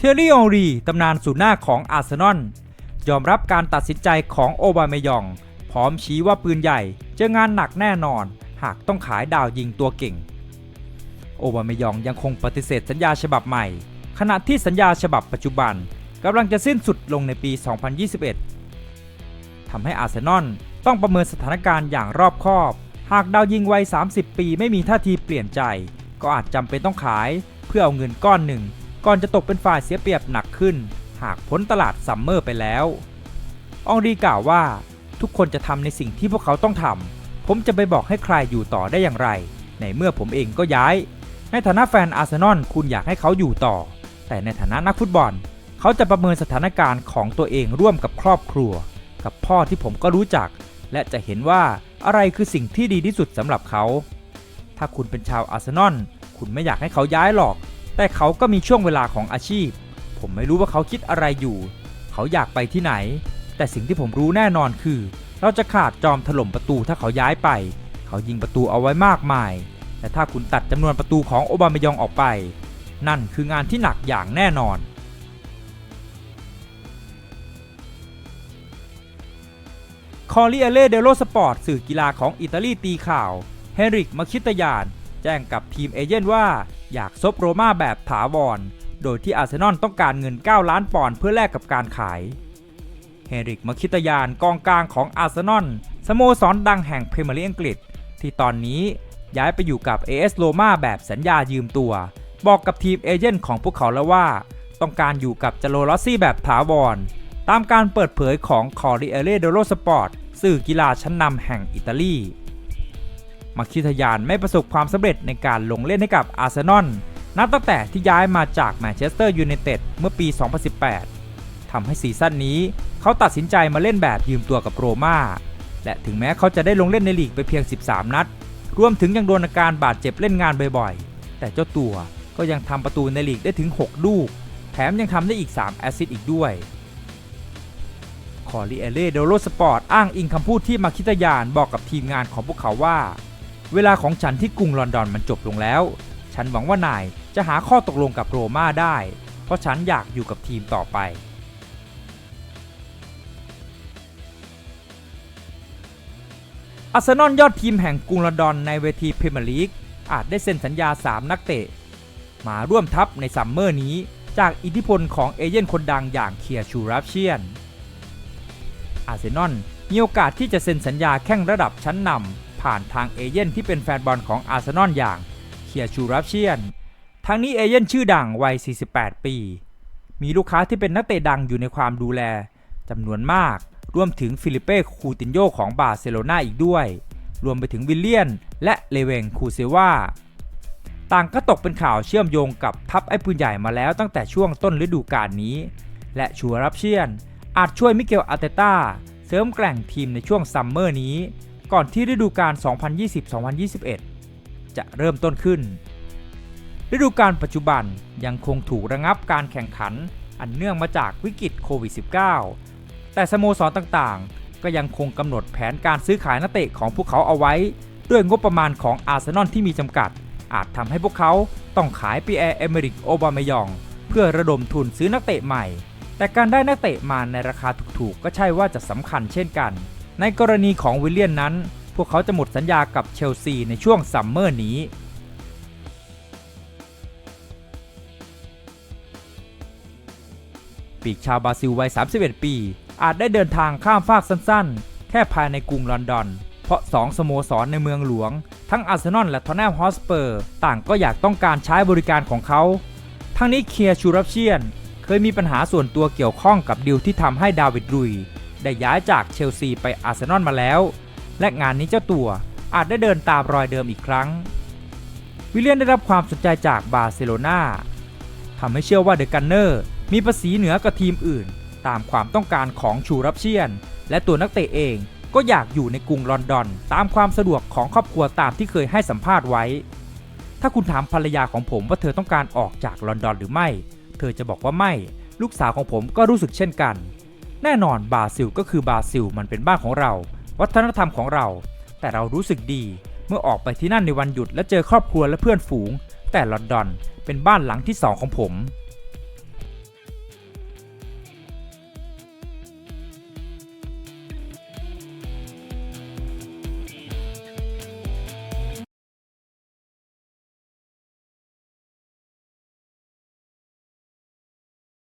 เทอร์รี่อองรีตำนานสูนย์หน้าของอาร์เซนอลยอมรับการตัดสินใจของโอบามยอง พร้อมชี้ว่าปืนใหญ่เจองานหนักแน่นอน หากต้องขายดาวยิงตัวเก่ง โอบามยองยังคงปฏิเสธสัญญาฉบับใหม่ ขณะที่สัญญาฉบับปัจจุบันกำลังจะสิ้นสุดลงในปี 2021 ทำให้อาร์เซนอลต้องประเมินสถานการณ์อย่างรอบคอบ หากดาวยิงวัย 30 ปีไม่มีท่าทีเปลี่ยนใจ ก็อาจจำเป็นต้องขายเพื่อเอาเงินก้อนหนึ่ง ก่อนจะตกเป็นฝ่ายเสียเปรียบหนักขึ้น หากพ้นตลาดซัมเมอร์ไปแล้วอองรีกล่าวว่า ทุกคนจะทำในสิ่งที่พวกเขาต้องทำ ผมจะไปบอกให้ใครอยู่ต่อได้อย่างไร ในเมื่อผมเองก็ย้าย ในฐานะแฟนอาร์เซนอลคุณอยากให้เขาอยู่ต่อ แต่ในฐานะนักฟุตบอล เขาจะประเมินสถานการณ์ของตัวเองร่วมกับครอบครัว กับพ่อที่ผมก็รู้จัก และจะเห็นว่าอะไรคือสิ่งที่ดีที่สุดสำหรับเขา ถ้าคุณเป็นชาวอาร์เซนอลคุณไม่อยากให้เขาย้ายหรอก แต่เขาก็มีช่วงเวลาของอาชีพ ผมไม่รู้ว่าเขาคิดอะไรอยู่ เขาอยากไปที่ไหน แต่สิ่งที่ผมรู้แน่นอนคือ เราจะขาดจอมถล่มประตูถ้าเขาย้ายไป เขายิงประตูเอาไว้มากมาย แต่ถ้าคุณตัดจำนวนประตูของโอบามายองออกไป นั่นคืองานที่หนักอย่างแน่นอนคอริเอเล่เดโลสปอร์ตสื่อกีฬาของอิตาลีตีข่าว เฮนริกมาคิตยาน แจ้งกับทีมเอเย่นว่า อยากซบโรม่าแบบถาวร โดยที่อาร์เซนอลต้องการเงิน 9 ล้านปอนด์เพื่อแลกกับการขาย เฮริกมาคิตยานกองกลางของอาร์เซนอลสโมสรดังแห่งพรีเมียร์ลีกอังกฤษ ที่ตอนนี้ย้ายไปอยู่กับ AS โ o มาแบบสัญญายืมตัว บอกกับทีมเอเย่นของพวกเขาแล้วว่า ต้องการอยู่กับจโลลอสซี่แบบถาวร ตามการเปิดเผยของคอริเอเ e เดโ o สปอร์ตสื่อกีฬาชั้นนำแห่งอิตาลี มาคิทยานไม่ประสบความสำเร็จในการลงเล่นให้กับอาร์เซนอลนับตั้งแต่ที่ย้ายมาจากแมนเชสเตอร์ยูไนเต็ดเมื่อปี 2018 ทำให้ซีซั่นนี้เขาตัดสินใจมาเล่นแบบยืมตัวกับโรม่าและถึงแม้เขาจะได้ลงเล่นในลีกไปเพียง 13 นัด รวมถึงยังโดนอาการบาดเจ็บเล่นงานบ่อยๆ แต่เจ้าตัวก็ยังทำประตูในลีกได้ถึง 6 ลูก แถมยังทำได้อีก 3 แอสซิสต์อีกด้วยคอริเอเล่เดโรสปอร์ตอ้างอิงคำพูดที่มาคิตยานบอกกับทีมงานของพวกเขาว่า เวลาของฉันที่กรุงลอนดอนมันจบลงแล้ว ฉันหวังว่านายจะหาข้อตกลงกับโรม่าได้ เพราะฉันอยากอยู่กับทีมต่อไปอาร์เซนอลยอดทีมแห่งกรุงลอนดอนในเวทีพรีเมียร์ลีกอาจได้เซ็นสัญญา 3 นักเตะ มาร่วมทัพในซัมเมอร์นี้ จากอิทธิพลของเอเย่นคนดังอย่างเคียร์ชูรับเชียนอาร์เซนอลมีโอกาสที่จะเซ็นสัญญาแข่งระดับชั้นนำ ผ่านทางเอเย่นที่เป็นแฟนบอลของอาร์เซนอลอย่างเคียชูรับเชียน ทั้งนี้เอเย่นชื่อดังวัย 48 ปี มีลูกค้าที่เป็นนักเตะดังอยู่ในความดูแลจำนวนมาก รวมถึงฟิลิเป้คูตินโยของบาร์เซโลนาอีกด้วย รวมไปถึงวิลเลียน และเลเวงคูเซวาต่างก็ตกเป็นข่าวเชื่อมโยงกับทัพไอ้ปืนใหญ่มาแล้วตั้งแต่ช่วงต้นฤดูกาลนี้ และชัวรับเชียน อาจช่วยมิเกลอาร์เตต้าเสริมแกร่งทีมในช่วงซัมเมอร์นี้ ก่อนที่ฤดูกาล 2020-2021 จะเริ่มต้นขึ้น ฤดูกาลปัจจุบันยังคงถูกระงับการแข่งขันอันเนื่องมาจากวิกฤตโควิด -19 แต่สโมสรต่างๆ ก็ยังคงกำหนดแผนการซื้อขายนักเตะของพวกเขาเอาไว้ ด้วยงบประมาณของอาร์เซนอลที่มีจำกัด อาจทำให้พวกเขาต้องขายปีแอร์เอเมริกโอบามายอง เพื่อระดมทุนซื้อนักเตะใหม่ แต่การได้นักเตะมาในราคาถูกๆ ก็ใช่ว่าจะสำคัญเช่นกัน ในกรณีของวิลเลียนนั้น พวกเขาจะหมดสัญญากับเชลซีในช่วงซัมเมอร์นี้ปีกชาวบราซิลวัย 31 ปี อาจได้เดินทางข้ามฟากสั้นๆ แค่ภายในกรุงลอนดอน เพราะ 2 สโมสรในเมืองหลวง ทั้งอาร์เซนอลและทอนแนมฮอสเปอร์ ต่างก็อยากต้องการใช้บริการของเขา ทั้งนี้เคียร์ชูรับเชียน เคยมีปัญหาส่วนตัวเกี่ยวข้องกับดิวที่ทำให้ดาวิดรุย ได้ย้ายจากเชลซีไปอาร์เซนอลมาแล้ว และงานนี้เจ้าตัวอาจได้เดินตามรอยเดิมอีกครั้ง วิลเลียนได้รับความสนใจจากบาร์เซโลนาทำให้เชื่อว่าเดอะกันเนอร์มีภาษีเหนือกว่าทีมอื่น ตามความต้องการของชูรับเชียน และตัวนักเตะเองก็อยากอยู่ในกรุงลอนดอน ตามความสะดวกของครอบครัวตามที่เคยให้สัมภาษณ์ไว้ ถ้าคุณถามภรรยาของผมว่าเธอต้องการออกจากลอนดอนหรือไม่ เธอจะบอกว่าไม่ ลูกสาวของผมก็รู้สึกเช่นกัน แน่นอนบราซิลก็คือบราซิลมันเป็นบ้านของเรา วัฒนธรรมของเรา แต่เรารู้สึกดีเมื่อออกไปที่นั่นในวันหยุดและเจอครอบครัวและเพื่อนฝูง แต่ลอนดอนเป็นบ้านหลังที่สองของผม